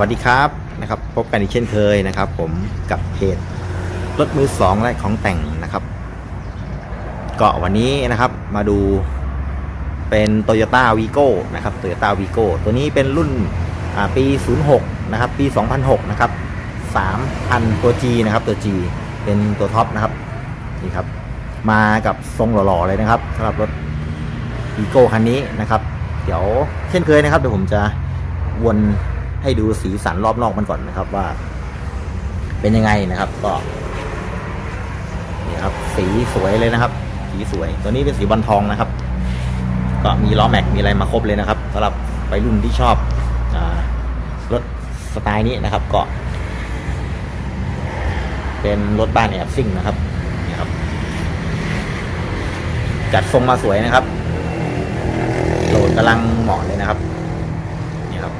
วัสดีครับนะครับ พบกันอีกเช่นเคยนะครับ ผมกับเพจรถมือสองและของแต่งนะครับ ก็วันนี้นะครับมาดูเป็น Toyota Vigo นะครับ Toyota Vigo ตัวนี้เป็นรุ่นปี 06 นะครับ ปี 2006 นะครับ 3,000 ตัว G นะครับ ตัว G เป็นตัวท็อปนะครับนี่ครับ มากับทรงหล่อๆเลยนะครับสำหรับรถ Vigo คันนี้นะครับ เดี๋ยวเช่นเคยนะครับเดี๋ยวผมจะวน ให้ดูสีสันรอบนอกมันก่อนนะครับว่า เป็นยังไงนะครับ ก็นี่ครับ สีสวยเลยนะครับ สีสวย ตัวนี้เป็นสีบอลทองนะครับ ก็มีล้อแม็กมีอะไรมาครบเลยนะครับสำหรับไปรุ่นที่ชอบอรถสไตล์นี้นะครับ ก็ เป็นรถบ้านแอบซิ่งนะครับนี่ครับ จัดทรงมาสวยนะครับโหลดกำลังเหมาะเลยนะครับ นี่ครับ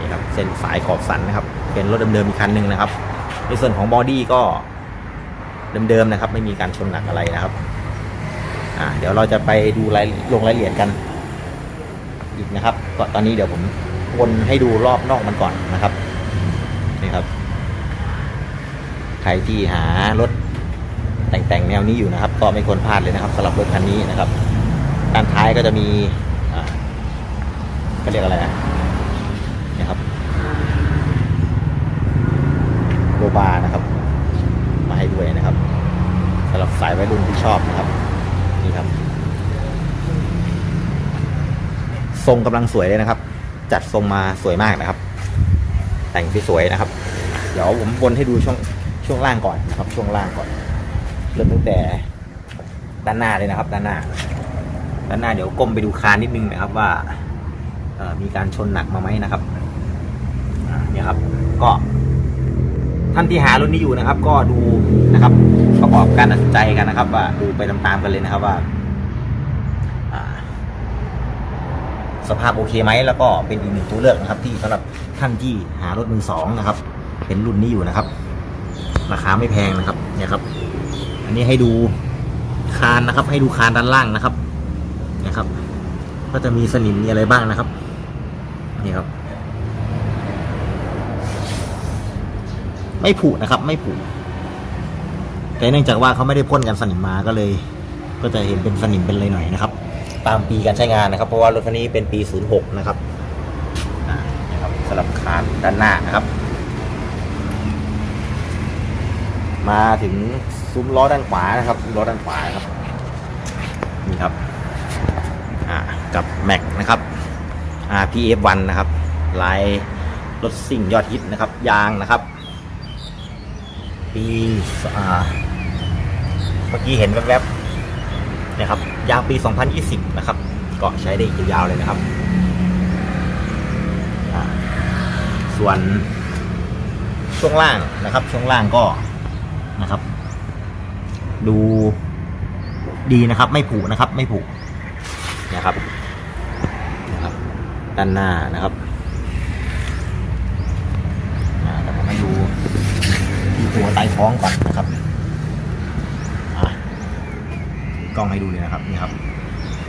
นี่ครับ เส้นสายขอบสันนะครับ เป็นรถเดิมๆอีกคันหนึ่งนะครับ ในส่วนของบอดี้ก็เดิมๆนะครับ ไม่มีการชนหนักอะไรนะครับอ่าเดี๋ยวเราจะไปดูรายลงรายละเอียดกันอีกนะครับก็ตอนนี้เดี๋ยวผมวนให้ดูรอบนอกมันก่อนนะครับนี่ครับใครที่หารถแต่งๆแนวนี้อยู่นะครับ ก็ไม่ควรพลาดเลยนะครับสำหรับรถคันนี้นะครับด้านท้ายก็จะมีก็เรียกอะไรนะนี่ครับ โลบานะครับ มาให้ด้วยนะครับสำหรับสายวัยรุ่นที่ชอบนะครับ นี่ครับ ทรงกำลังสวยเลยนะครับ จัดทรงมาสวยมากนะครับ แต่งที่สวยนะครับ เดี๋ยวผมวนให้ดูช่วงช่วงล่างก่อนนะครับ ช่วงล่างก่อนเริ่มตั้งแต่ด้านหน้าเลยนะครับ ด้านหน้า ด้านหน้าเดี๋ยวก้มไปดูคานนิดนึงนะครับว่ามีการชนหนักมาไหมนะครับเนี่ยครับ ก็ ท่านที่หารถนี้อยู่นะครับ ก็ดูนะครับ ประกอบการตัดสินใจกันนะครับ ว่าดูไปตามๆกันเลยนะครับว่าสภาพโอเคไหมแล้วก็เป็นอีกหนึ่งตัวเลือกนะครับ ที่สำหรับท่านที่หารถมือสองนะครับ เป็นรุ่นนี้อยู่นะครับ ราคาไม่แพงนะครับ เนี่ยครับ อันนี้ให้ดูคานนะครับ ให้ดูคานด้านล่างนะครับนะครับ ก็จะมีสนิมมีอะไรบ้างนะครับ นี่ครับ ไม่ผุนะครับ ไม่ผุแต่เนื่องจากว่าเขาไม่ได้พ่นกันสนิมมาก็เลย ก็จะเห็นเป็นสนิมเป็นอะไรหน่อยนะครับ ตามปีการใช้งานนะครับ เพราะว่ารถคันนี้เป็นปี 06 นะครับนี่ครับสลับคานด้านหน้านะครับ มาถึงซุ้มล้อด้านขวานะครับล้อด้านขวาครับนี่ครับอ่ากับแม็กนะครับ RPF1 นะครับลายรถสิ่งยอดฮิตนะครับ ยางนะครับ ปีอ่าเมื่อกี้เห็นแวบๆนี่ยครับ ยางปี 2020 นะครับก็ใช้ได้ยาวๆเลยนะครับ ส่วนช่วงล่างนะครับ ช่วงล่างก็นะครับ ดูดีนะครับ ไม่ผุนะครับ ไม่ผุนะครับนะครับ ด้านหน้านะครับอ่าเดี๋ยวผมให้ดู ที่ตัวใต้ท้องก่อนนะครับกล้องให้ดูเลยนะครับนี่ครับ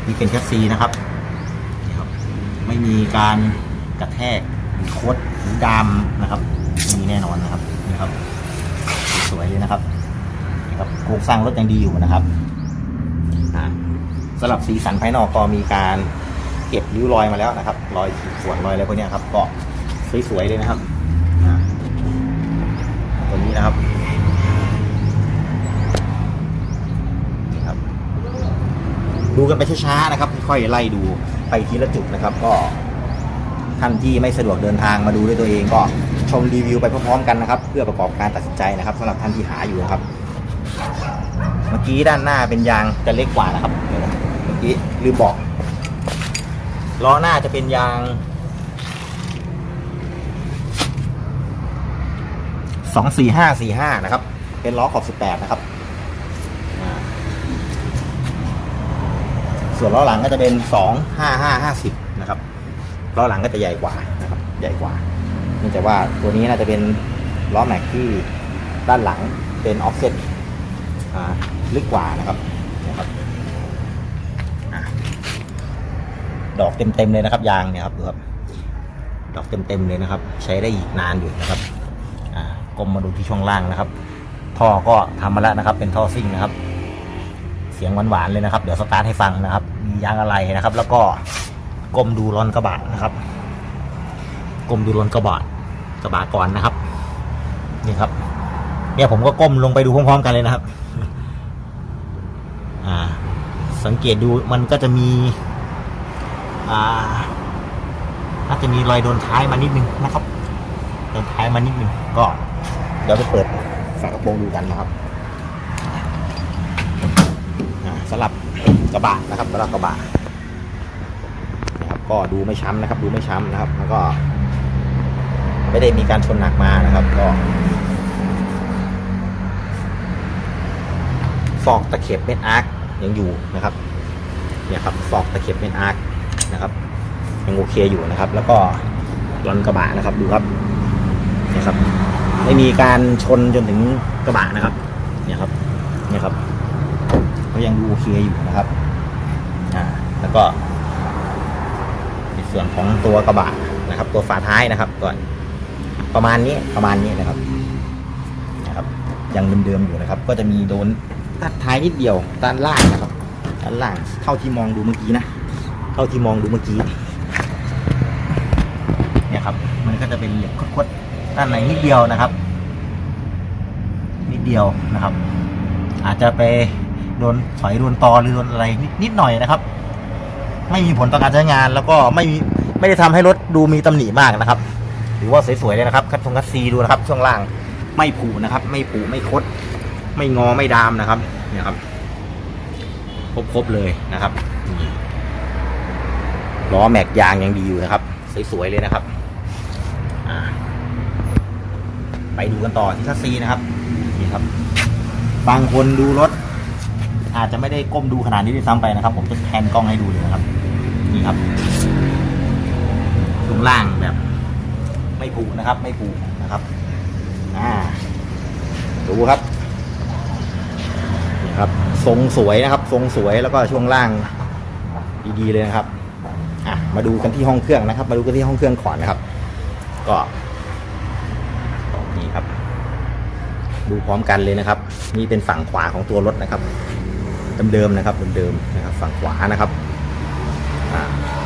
นี่เป็นแคสซีนะครับนี่ครับ ไม่มีการกระแทกหรือโคดหรือดามนะครับมีแน่นอนนะครับนี่ครับ สวยเลยนะครับนี่ครับโครงสร้างรถยังดีอยู่นะครับสำหรับสีสันภายนอกก็มีการเก็บริ้วรอยมาแล้วนะครับ รอยขีดข่วนรอยอะไรพวกนี้ครับ ก็สวยๆเลยนะครับ นะครับนี่ครับ ดูกันไปช้าๆนะครับ ค่อยๆไล่ดูไปทีละจุดนะครับ ก็ท่านที่ไม่สะดวกเดินทางมาดูด้วยตัวเองก็ชมรีวิวไปพร้อมๆกันนะครับ เพื่อประกอบการตัดสินใจนะครับสำหรับท่านที่หาอยู่นะครับ เมื่อกี้ด้านหน้าเป็นยางจะเล็กกว่านะครับ เมื่อกี้ลืมบอกล้อหน้าจะเป็นยาง สองสี่ห้าสี่ห้านะครับ เป็นล้อขอบสิบแปดนะครับส่วนล้อหลังก็จะเป็นสองห้าห้าห้าสิบนะครับล้อหลังก็จะใหญ่กว่านะครับ ใหญ่กว่าเนื่องจากว่าตัวนี้น่าจะเป็นล้อแม็กที่ด้านหลังเป็นออฟเซ็ตลึกกว่านะครับนะครับอดอกเต็มๆเลยนะครับ ยางเนี่ยครับดูครับดอกเต็มๆเลยนะครับ ใช้ได้อีกนานอยู่นะครับ กลมมาดูที่ช่วงล่างนะครับ ท่อก็ทำมาแล้วนะครับ เป็นท่อซิ่งนะครับ เสียงหวานๆเลยนะครับ เดี๋ยวสตาร์ทให้ฟังนะครับ มียางอะไรนะครับ แล้วก็ก้มดูรอนกระบะนะครับก้มดูรอนกระบะกระบะก่อนนะครับ นี่ครับ เนี่ยผมก็ก้มลงไปดูพร้อมๆกันเลยนะครับ อ่า สังเกตดูมันก็จะมี อ่าน่าจะมีรอยโดนท้ายมานิดนึงนะครับ โดนท้ายมานิดนึงก็เดี๋ยวไปเปิดฝากระโปรงดูกันนะครับสลับกระบะนะครับสลับกระบะนะครับก็ดูไม่ช้ำนะครับ ดูไม่ช้ำนะครับแล้วก็ ไม่ได้มีการชนหนักมานะครับ ก็ซอกตะเข็บเม็ดอาร์คยังอยู่นะครับเนี่ยครับซอกตะเข็บเม็ดอาร์คนะครับยังโอเคอยู่นะครับ แล้วก็รอนกระบะนะครับดูครับ นี่ยครับ ไม่มีการชนจนถึงกระบะนะครับ เนี่ยครับ เนี่ยครับ ก็ยังดูโอเคอยู่นะครับ อ่า แล้วก็ในส่วนของตัวกระบะนะครับ ตัวฝาท้ายนะครับก่อนประมาณนี้ประมาณนี้นะครับ นะครับ ยังเดิมๆอยู่นะครับ ก็จะมีโดนตัดท้ายนิดเดียวด้านล่างนะครับด้านล่างเท่าที่มองดูเมื่อกี้นะเท่าที่มองดูเมื่อกี้เนี่ยครับ มันก็จะเป็นเหลี่ยมคดๆ ด้านในนิดเดียวนะครับ นิดเดียวนะครับ อาจจะไปโดนถอยโดนตอหรือโดนอะไรนิดหน่อยนะครับ ไม่มีผลต่อการใช้งาน แล้วก็ไม่มีไม่ได้ทำให้รถดูมีตำหนิมากนะครับหรือว่าสวยๆเลยนะครับ คัดทงคัดซีดูนะครับ ช่วงล่างไม่ผุนะครับ ไม่ผุไม่คด ไม่งอไม่ดามนะครับเนี่ยครับครบๆเลยนะครับล้อแม็กยางยังดีอยู่นะครับ สวยๆเลยนะครับ อ่า ไปดูกันต่อที่คัสซีนะครับนี่ครับ บางคนดูรถ อาจจะไม่ได้ก้มดูขนาดนี้ด้วยซ้ำไปนะครับ ผมจะแพนกล้องให้ดูเลยนะครับ นี่ครับช่วงล่างแบบ ไม่ผูนะครับ ไม่ผูนะครับ อ่า ดูครับนี่ครับทรงสวยนะครับ ทรงสวยแล้วก็ช่วงล่างดีๆเลยนะครับ อะมาดูกันที่ห้องเครื่องนะครับ มาดูกันที่ห้องเครื่องก่อนนะครับ ก็ นี่ครับ ดูพร้อมกันเลยนะครับ นี่เป็นฝั่งขวาของตัวรถนะครับเดิมๆนะครับเดิมๆนะครับ ฝั่งขวานะครับ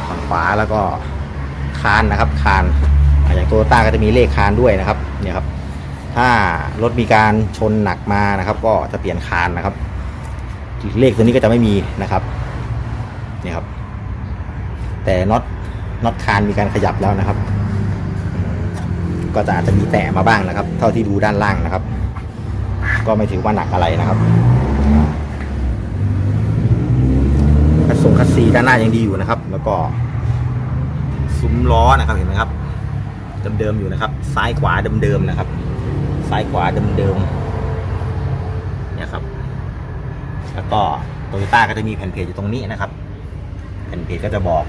ฝั่งขวาแล้วก็คานนะครับคานอย่างโตโยต้าก็จะมีเลขคานด้วยนะครับเนี่ยครับ ถ้ารถมีการชนหนักมานะครับ ก็จะเปลี่ยนคานนะครับ เลขตัวนี้ก็จะไม่มีนะครับเนี่ยครับ แต่น็อตน็อตคานมีการขยับแล้วนะครับ ก็จะอาจจะมีแตะมาบ้างนะครับ เท่าที่ดูด้านล่างนะครับ ก็ไม่ถือว่าหนักอะไรนะครับคัดทรงคัดซีด้านหน้ายังดีอยู่นะครับ แล้วก็ซุ้มล้อนะครับเห็นไหมครับเดิมๆอยู่นะครับ ซ้ายขวาเดิมๆนะครับ ซ้ายขวาเดิมๆเนี่ยครับ แล้วก็โตโยต้าก็จะมีแผ่นเพจอยู่ตรงนี้นะครับ แผ่นเพจก็จะบอก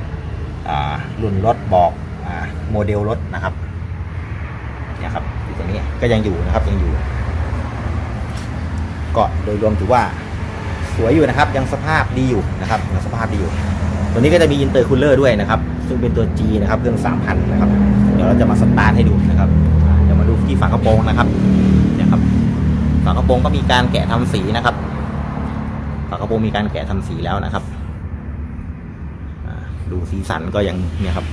อรุ่นรถบอกอโมเดลรถนะครับเนี่ยครับอยู่ตรงนี้ก็ยังอยู่นะครับยังอยู่ ก็โดยรวมถือว่าสวยอยู่นะครับ ยังสภาพดีอยู่นะครับยังสภาพดีอยู่ ตัวนี้ก็จะมีอินเตอร์คูลเลอร์ด้วยนะครับ ซึ่งเป็นตัว G นะครับเครื่อง3,000นะครับ เดี๋ยวเราจะมาสตาร์ทให้ดูนะครับ เดี๋ยวมาดูที่ฝากระโปรงนะครับเนี่ยครับฝากระโปรงก็มีการแกะทำสีนะครับฝากระโปรงมีการแกะทำสีแล้วนะครับดูสีสันก็ยังเนี่ยครับ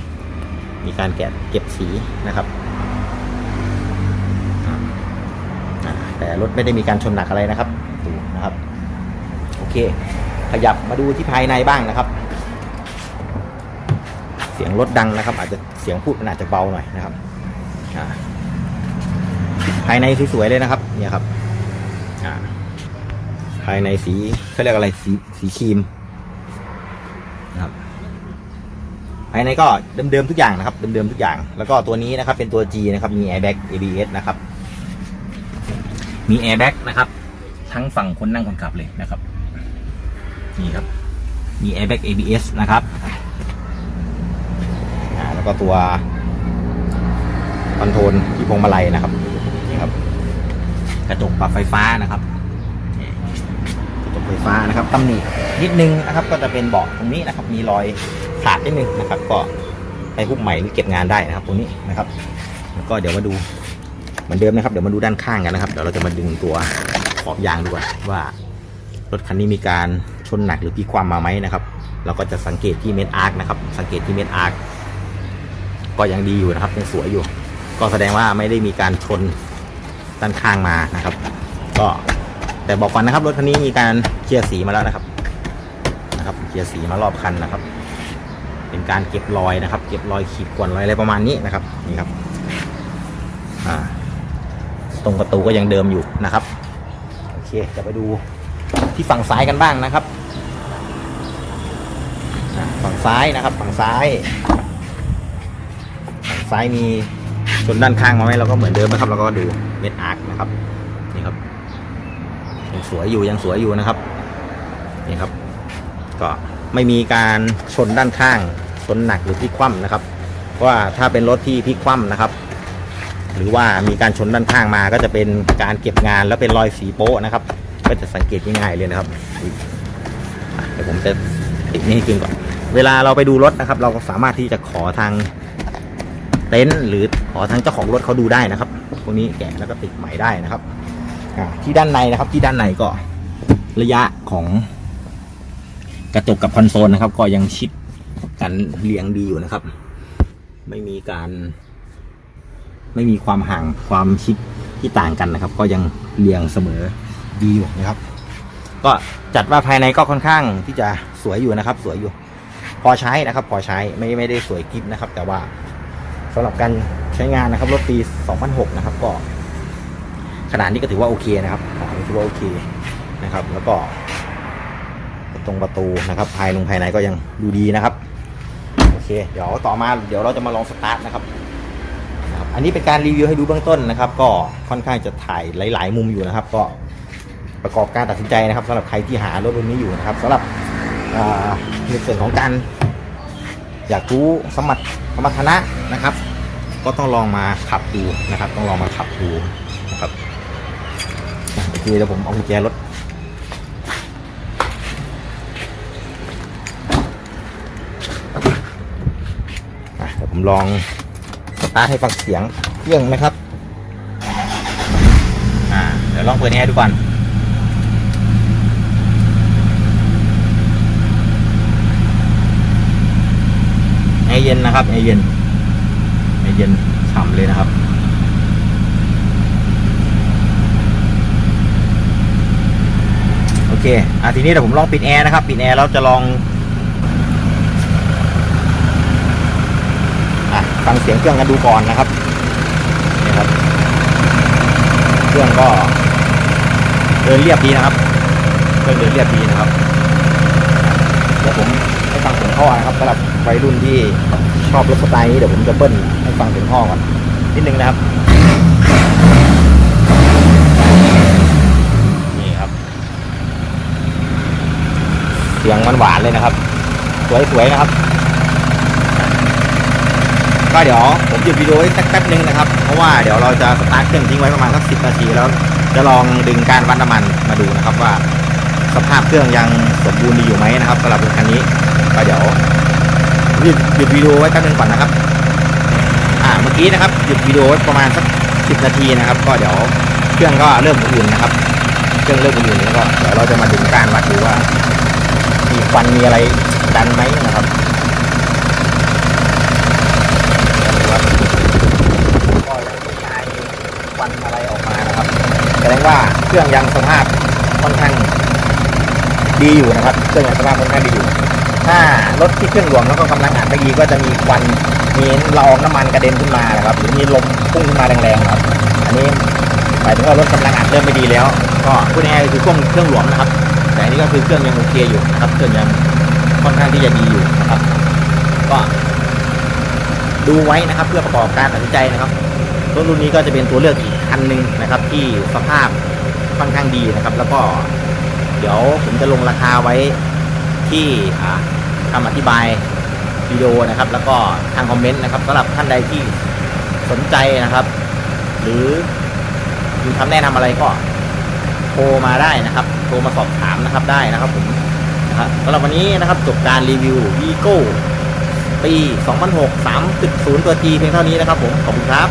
มีการแกะเก็บสีนะครับ อ่า แต่รถไม่ได้มีการชนหนักอะไรนะครับดูนะครับ โอเค ขยับมาดูที่ภายในบ้างนะครับ เสียงรถดังนะครับ อาจจะเสียงพูดมันอาจจะเบาหน่อยนะครับภายในสวยๆเลยนะครับ เนี่ยครับภายในสีเขาเรียกอะไรสีสีครีมนะครับภายในก็เดิมๆทุกอย่างนะครับเดิมๆทุกอย่าง แล้วก็ตัวนี้นะครับเป็นตัว G นะครับมี airbag ABS นะครับ มีแอร์แบ็กนะครับ ทั้งฝั่งคนนั่งคนขับเลยนะครับ นี่ครับ มีแอร์แบ็ก ABS นะครับแล้วก็ตัวคอนโทรลที่พวงมาลัยนะครับนี่ครับ กระจกปรับไฟฟ้านะครับกระจกไฟฟ้านะครับตำหนินิดนึงนะครับ ก็จะเป็นเบาะตรงนี้นะครับ มีรอยขาดนิดนึงนะครับ ก็ไปฮุบใหม่หรือเก็บงานได้นะครับ ตรงนี้นะครับ แล้วก็เดี๋ยวมาดู มือนเดิมนะครับ เดี๋ยวมาดูด้านข้างกันนะครับ เดี๋ยวเราจะมาดึงตัวขอบยางดูก่อนว่ารถคันนี้มีการชนหนักหรือพลิกคว่ำมาไหมนะครับ เราก็จะสังเกตที่เม็ดอาร์คนะครับ สังเกตที่เม็ดอาร์คก็ยังดีอยู่นะครับยังสวยอยู่ ก็แสดงว่าไม่ได้มีการชนด้านข้างมานะครับ ก็แต่บอกก่อนนะครับรถคันนี้มีการเคลียร์สีมาแล้วนะครับนะครับเคลียร์สีมารอบคันนะครับ เป็นการเก็บรอยนะครับ เก็บรอยขีดข่วนรอยอะไรประมาณนี้นะครับนี่ครับอ่า ตรงประตูก็ยังเดิมอยู่นะครับโอเคจะไปดูที่ฝั่งซ้ายกันบ้างนะครับฝั่งซ้ายนะครับ ฝั่งซ้ายฝั่งซ้ายมีชนด้านข้างมาไหมเราก็เหมือนเดิมนะครับเราก็ดูเม็ดอาร์คนะครับนี่ครับยังสวยอยู่ยังสวยอยู่นะครับนี่ครับ ก็ไม่มีการชนด้านข้างชนหนักหรือพลิกคว่ำนะครับเพราะว่าถ้าเป็นรถที่พลิกคว่ำนะครับ หรือว่ามีการชนด้านข้างมาก็จะเป็นการเก็บงานแล้วเป็นรอยสีโป๊ะนะครับ ก็จะสังเกตง่ายๆเลยนะครับเดี๋ยวผมจะติดนี่ขึ้นก่อน เวลาเราไปดูรถนะครับ เราก็สามารถที่จะขอทางเต็นท์หรือขอทางเจ้าของรถเขาดูได้นะครับพวกนี้แกะแล้วก็ติดใหม่ได้นะครับที่ด้านในนะครับ ที่ด้านในก็ระยะของกระจกกับคอนโซลนะครับ ก็ยังชิดกันเรียงดีอยู่นะครับ ไม่มีการ ไม่มีความห่างความชิดที่ต่างกันนะครับ ก็ยังเรียงเสมอดีอยู่นะครับ ก็จัดว่าภายในก็ค่อนข้างที่จะสวยอยู่นะครับ สวยอยู่ พอใช้นะครับ พอใช้ไม่ไม่ได้สวยกิฟนะครับ แต่ว่าสำหรับการใช้งานนะครับรถปี 2006 นะครับ ก็ขนาดนี้ก็ถือว่าโอเคนะครับถือว่าโอเคนะครับ แล้วก็ ตรงประตูนะครับ ภายลงภายในก็ยังดูดีนะครับ โอเค เดี๋ยวต่อมาเดี๋ยวเราจะมาลองสตาร์ทนะครับ อันนี้เป็นการรีวิวให้ดูเบื้องต้นนะครับ ก็ค่อนข้างจะถ่ายหลาย ๆ มุมอยู่นะครับ ก็ประกอบการตัดสินใจนะครับสำหรับใครที่หารถรุ่นนี้อยู่นะครับสำหรับในส่วนของการอยากรู้สมรรถสมรรถนะนะครับ ก็ต้องลองมาขับดูนะครับ ต้องลองมาขับดูนะครับโอเคเดี๋ยวผมเอากุญแจรถเดี๋ยวผมลอง ตาร์ทให้ฟังเสียงเครื่องนะครับ อ่า เดี๋ยวลองเปิดแอร์ดูก่อนแอร์เย็นนะครับแอร์เย็นแอร์เย็นฉ่ำเลยนะครับโอเค อะทีนี้เดี๋ยวผมลองปิดแอร์นะครับ ปิดแอร์แล้วจะลอง อะ ฟังเสียงเครื่องกันดูก่อนนะครับนี่ครับ เครื่องก็เดินเรียบดีนะครับเครื่องเดินเรียบดีนะครับเดี๋ยวผมให้ฟังเสียงท่อนะครับสำหรับวัยรุ่นที่ชอบรถสไตล์นี้เดี๋ยวผมจะเบิ้ลให้ฟังเสียงท่อก่อนนิดนึงนะครับนี่ครับ เสียงมันหวานเลยนะครับ สวยๆนะครับ ก็เดี๋ยวผมหยุดวิดีโอไว้สักแป๊บนึงนะครับ เพราะว่าเดี๋ยวเราจะสตาร์ทเครื่องทิ้งไว้ประมาณสักสินาทีแล้วจะลองดึงการวัดน้ำมันมาดูนะครับว่า สภาพเครื่องยังสมบูรณ์ดีอยู่ไหมนะครับสำหรับรถคันนี้ก็เดี๋ยวหยุดหยุดวิดีโอไว้แป๊บนึงก่อนนะครับอ่าเมื่อกี้นะครับหยุดวิดีโอไว้ประมาณสักสิบนาทีนะครับ ก็เดี๋ยวเครื่องก็เริ่มอุ่นนะครับ เครื่องเริ่มอุ่นแล้วก็เดี๋ยวเราจะมาดึงการวัดดูว่ามีควันมีอะไรดันไหมนะครับ ก็ยังไม่มีควันอะไรออกมานะครับ แสดง ว่าเครื่องยังสภาพค่อนข้างดีอยู่นะครับ เครื่องยังสภาพค่อนข้างดีอยู่ ถ้ารถที่เครื่องหลวมแล้วก็กำลังอัดไม่ดีก็จะมีควันมีละอองน้ำมันกระเด็นขึ้นมานะครับ หรือมีลมพุ่งขึ้นมาแรงๆครับ อันนี้หมายถึงว่ารถกำลังอัดเริ่มไม่ดีแล้ว ก็พูดง่ายๆคือเครื่องเครื่องหลวมนะครับ แต่อันนี้ก็คือเครื่องยังโอเคอยู่นะครับ เครื่องยังค่อนข้างที่จะดีอยู่นะครับ ก็ดูไว้นะครับเพื่อประกอบการตัดสินใจนะครับรถรุ่นนี้ก็จะเป็นตัวเลือกอีกคันหนึ่งนะครับ ที่สภาพค่อนข้างดีนะครับ แล้วก็เดี๋ยวผมจะลงราคาไว้ที่คำอธิบายวิดีโอนะครับ แล้วก็ทางคอมเมนต์นะครับสำหรับท่านใดที่สนใจนะครับ หรือมีคำแนะนำอะไรก็โทรมาได้นะครับ โทรมาสอบถามนะครับได้นะครับผมนะครับสำหรับวันนี้นะครับจบการรีวิว v ีโก้ปี 2006 3.0 ตัว G เพียงเท่านี้นะครับผม ขอบคุณครับ